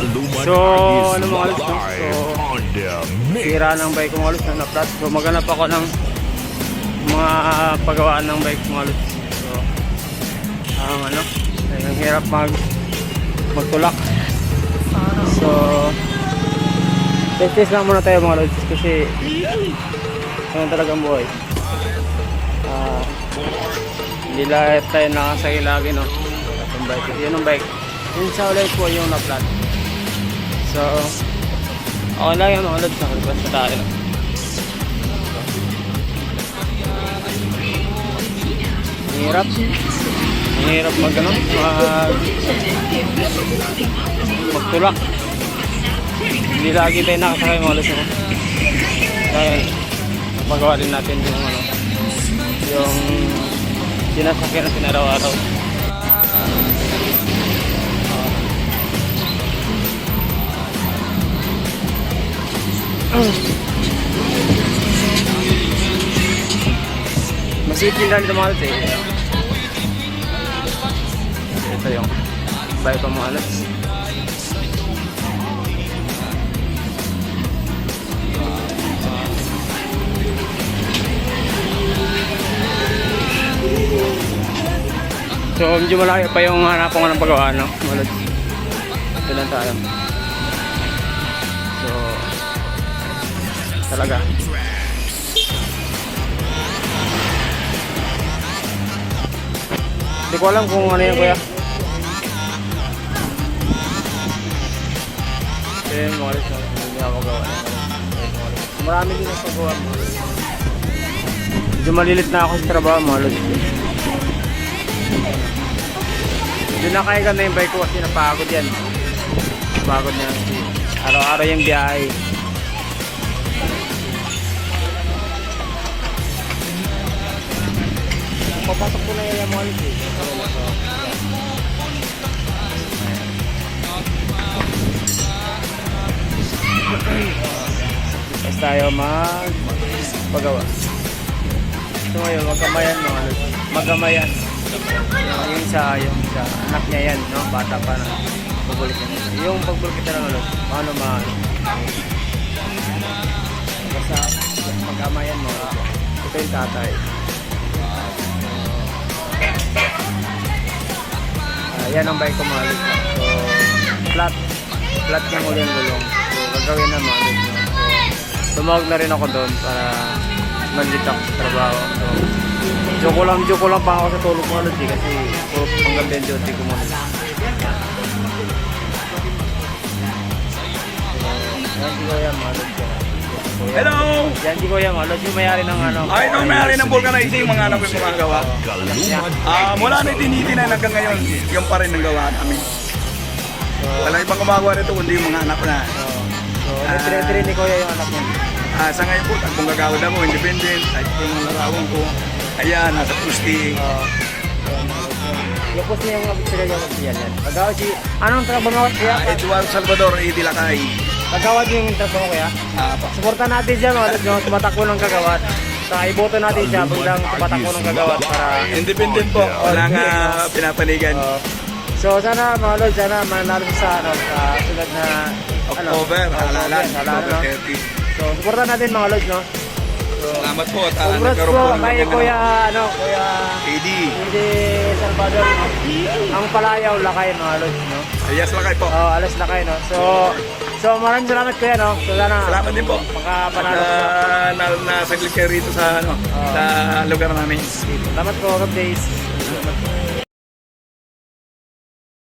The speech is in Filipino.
So, ano mga lods, no? So, sira ng bike mga lods na na-flat. So, maghanap ako ng mga pagawaan ng bike mga lods. So, ang ano, ang hirap mag magtulak. So, test test lang muna tayo mga lods kasi ano talagang buhay. Ah, hindi lahat tayo nakasakay lagi no. Yung bike, yun ang bike. Yung sa ulit po yung na-flat. So, okay lang yung mga lods, nakalabas na tayo. Hirap. Hirap mag ano, mag magtulak. Hindi lagi tayo nakasakay mga lods. Dahil, magawa din natin yung ano, yung sinasakyan natin araw-araw. Masikli lang ito mga eh. Ito yung bayo pa mga lods. So medyo malaki pa yung hanap ko ng pagawa no? Mga lods. Ito lang tayo. Talaga. Hindi ko alam kung ano yan kuya. Yung mga lods, no? Hindi ako gawa. Marami din ang pagawa mo. Medyo malilit na ako sa trabaho mga lods. Doon na kaya ganda yung bike ko kasi napagod yan. Napagod na yan. Araw-araw yung biyahe. Papasok ko na yan yung mga. Tapos tayo mag pagawa. So ngayon, magkamayan mga liit. Magkamayan. Yung isa, yung isa, anak niya yan, no? Bata pa na. Pagbalik niya. Yung pagbalik kita ng ano, paano maano. Basta mag-ama yan mo. Ito yung tatay. Yan ang bike ko lods, no? So, flat. Flat yung uli ang gulong. So, gagawin na lods, no? So, tumawag na rin ako doon para malit ako sa trabaho. So, joke ko lang, joke ko lang pa ako sa tulog lods, eh, kasi puro panggabi yung duty ko muna. Yan si Kuya Malot ko. Hello! Yan si Kuya Malot, yung mayari ng ano. Ay, nung may-ari ng vulcanizing, mga anak yung mga gawa. Ah, mula na itinitinan hanggang ngayon, yung pa rin ang gawa namin. Wala ibang gumagawa nito, kundi yung mga anak na. So, nagtire-tire ni Kuya yung anak niya. Ah, sa ngayon po, tagbong gagawad ako, independent, kahit po yung larawan ko. Ayan, nasa pusti. Yung post niya yung sila yung yan yan. Kagawad si, anong trabaho mo kuya? Ah, Eduardo Salvador Idilakay. Kagawad yung trabaho kuya? Ah, pa. Suportahan natin siya mga lods, yung tumatakbo ng kagawad. Sa iboto natin siya biglang tumatakbo ng kagawad para Independent po, wala nga pinapanigan. Oo. so sana mga lods, sana manalo siya sa ano sa sunod na October, halalan, halalan, October no? 30. So suportahan natin mga lods, no? Salamat po at ah, Congrats nagkaroon po ng kay Kuya ano, Kuya AD. Hindi Salvador. Ang palayaw lakay mga lods, no? Alias Lakay po. Oh, alas lakay, no? So so maraming salamat kuya, no? So sana Salamat din po. makapanalo At sa uh, na, nasaglit kayo rito sa ano, sa lugar namin. Salamat po, God days.